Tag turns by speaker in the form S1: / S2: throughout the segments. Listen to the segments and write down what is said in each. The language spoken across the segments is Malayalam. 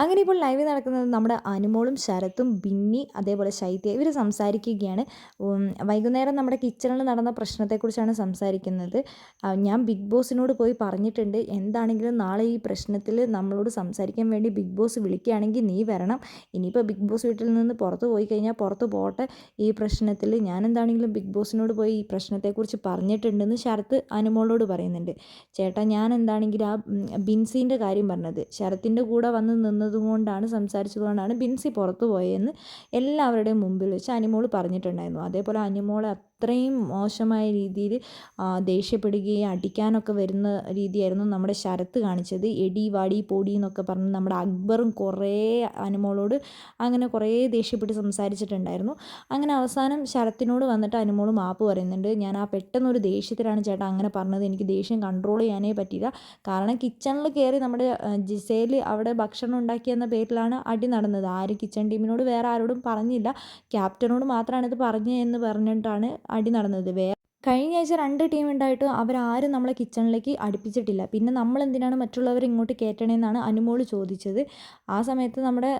S1: അങ്ങനെ ഇപ്പോൾ ലൈവ് നടക്കുന്നത് നമ്മുടെ അനുമോളും ശരത്തും ബിന്നി അതേപോലെ ശൈത്യ ഇവർ സംസാരിക്കുകയാണ്. വൈകുന്നേരം നമ്മുടെ കിച്ചണിൽ നടന്ന പ്രശ്നത്തെക്കുറിച്ചാണ് സംസാരിക്കുന്നത്. ഞാൻ ബിഗ് ബോസിനോട് പോയി പറഞ്ഞിട്ടുണ്ട്. എന്താണെങ്കിലും നാളെ ഈ പ്രശ്നത്തിൽ നമ്മളോട് സംസാരിക്കാൻ വേണ്ടി ബിഗ് ബോസ് വിളിക്കുകയാണെങ്കിൽ നീ വരണം. ഇനിയിപ്പോൾ ബിഗ് ബോസ് വീട്ടിൽ നിന്ന് പുറത്ത് പോയി കഴിഞ്ഞാൽ പുറത്ത് പോട്ടെ ഈ പ്രശ്നത്തിൽ ഞാൻ എന്താണെങ്കിലും ബിഗ് ബോസിനോട് പോയി ഈ പ്രശ്നത്തെക്കുറിച്ച് പറഞ്ഞിട്ടുണ്ടെന്ന് ശരത്ത് അനുമോളോട് പറയുന്നുണ്ട്. ചേട്ടാ ഞാൻ എന്താണെങ്കിലും ആ ബിൻസീന്റെ കാര്യം പറഞ്ഞത്. ശരത്തിന്റെ കൂടെ വന്ന് നിന്നതും കൊണ്ടാണ് സംസാരിച്ചതുകൊണ്ടാണ് ബിൻസി പുറത്തു പോയതെന്ന് എല്ലാവരുടെയും മുമ്പിൽ വെച്ച് അനിമോൾ പറഞ്ഞിട്ടുണ്ടായിരുന്നു. അതേപോലെ അനിമോളെ അത്രയും മോശമായ രീതിയിൽ ദേഷ്യപ്പെടുകയും അടിക്കാനൊക്കെ വരുന്ന രീതിയായിരുന്നു നമ്മുടെ ശരത്ത് കാണിച്ചത്. എടി വാടി പൊടി എന്നൊക്കെ പറഞ്ഞ് നമ്മുടെ അക്ബറും കുറേ അനുമോളോട് അങ്ങനെ കുറേ ദേഷ്യപ്പെട്ട് സംസാരിച്ചിട്ടുണ്ടായിരുന്നു. അങ്ങനെ അവസാനം ശരത്തിനോട് വന്നിട്ട് അനുമോൾ മാപ്പ് പറയുന്നുണ്ട് ഞാൻ ആ പെട്ടെന്നൊരു ദേഷ്യത്തിലാണ് ചേട്ടാ അങ്ങനെ പറഞ്ഞത്. എനിക്ക് ദേഷ്യം കൺട്രോൾ ചെയ്യാനേ പറ്റിയില്ല. കാരണം കിച്ചണിൽ കയറി നമ്മുടെ ജിസേൽ അവിടെ ഭക്ഷണം ഉണ്ടാക്കിയെന്ന പേരിലാണ് അടി നടന്നത്. ആരും കിച്ചൺ ടീമിനോട് വേറെ ആരോടും പറഞ്ഞില്ല. ക്യാപ്റ്റനോട് മാത്രമാണ് ഇത് പറഞ്ഞത് എന്ന് പറഞ്ഞിട്ടാണ് അടി നടന്നത്. വേ കഴിഞ്ഞ ആഴ്ച രണ്ട് ടീം ഉണ്ടായിട്ട് അവരാരും നമ്മളെ കിച്ചണിലേക്ക് അടുപ്പിച്ചിട്ടില്ല. പിന്നെ നമ്മൾ എന്തിനാണ് മറ്റുള്ളവർ ഇങ്ങോട്ട് കയറ്റണേന്നാണ് അനുമോൾ ചോദിച്ചത്. ആ സമയത്ത് നമ്മുടെ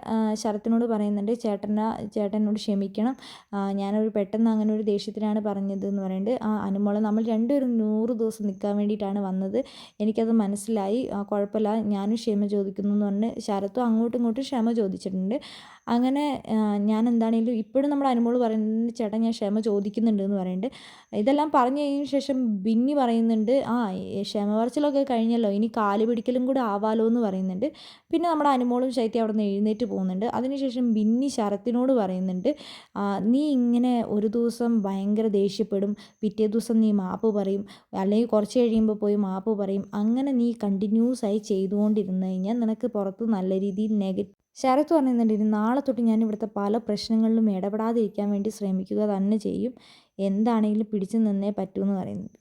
S1: ശരത്തിനോട് പറയുന്നുണ്ട് ചേട്ടനെ ചേട്ടനോട് ക്ഷമിക്കണം. ഞാനൊരു പെട്ടെന്ന് അങ്ങനെ ഒരു ദേഷ്യത്തിനാണ് പറഞ്ഞത് എന്ന് പറയുന്നുണ്ട്. ആ അനുമോളെ നമ്മൾ രണ്ടുപേരും നൂറ് ദിവസം നിൽക്കാൻ വേണ്ടിയിട്ടാണ് വന്നത്. എനിക്കത് മനസ്സിലായി. കുഴപ്പമില്ല. ഞാനും ക്ഷമ ചോദിക്കുന്നു എന്ന് പറഞ്ഞ് ശരത്തും അങ്ങോട്ടും ഇങ്ങോട്ടും ക്ഷമ ചോദിച്ചിട്ടുണ്ട്. അങ്ങനെ ഞാൻ എന്താണെങ്കിലും ഇപ്പോഴും നമ്മുടെ അനുമോൾ പറയുന്നത് ചേട്ടൻ ഞാൻ ക്ഷമ ചോദിക്കുന്നുണ്ട് എന്ന് പറയുന്നുണ്ട്. ഇതെല്ലാം പറഞ്ഞു കഴിഞ്ഞ ശേഷം ബിന്നി പറയുന്നുണ്ട് ആ ക്ഷമ പറച്ചിലൊക്കെ കഴിഞ്ഞല്ലോ ഇനി കാൽ പിടിക്കലും കൂടെ ആവാലോ എന്ന് പറയുന്നുണ്ട്. പിന്നെ നമ്മുടെ അനുമോളും ശൈത്യം അവിടെ നിന്ന് എഴുന്നേറ്റ് പോകുന്നുണ്ട്. അതിനുശേഷം ബിന്നി ശരത്തിനോട് പറയുന്നുണ്ട് നീ ഇങ്ങനെ ഒരു ദിവസം ഭയങ്കര ദേഷ്യപ്പെടും പിറ്റേ ദിവസം നീ മാപ്പ് പറയും അല്ലെങ്കിൽ കുറച്ച് കഴിയുമ്പോൾ പോയി മാപ്പ് പറയും. അങ്ങനെ നീ കണ്ടിന്യൂസ് ആയി ചെയ്തുകൊണ്ടിരുന്നു കഴിഞ്ഞാൽ നിനക്ക് പുറത്ത് നല്ല രീതിയിൽ നെഗറ്റീവ് ശരത്ത് പറയുന്നുണ്ട് ഇനി നാളെ തൊട്ട് ഞാൻ ഇവിടുത്തെ പല പ്രശ്നങ്ങളിലും ഇടപെടാതിരിക്കാൻ വേണ്ടി ശ്രമിക്കുക തന്നെ ചെയ്യും. എന്താണെങ്കിലും പിടിച്ചു നിന്നേ പറ്റൂ എന്ന് പറയുന്നത്.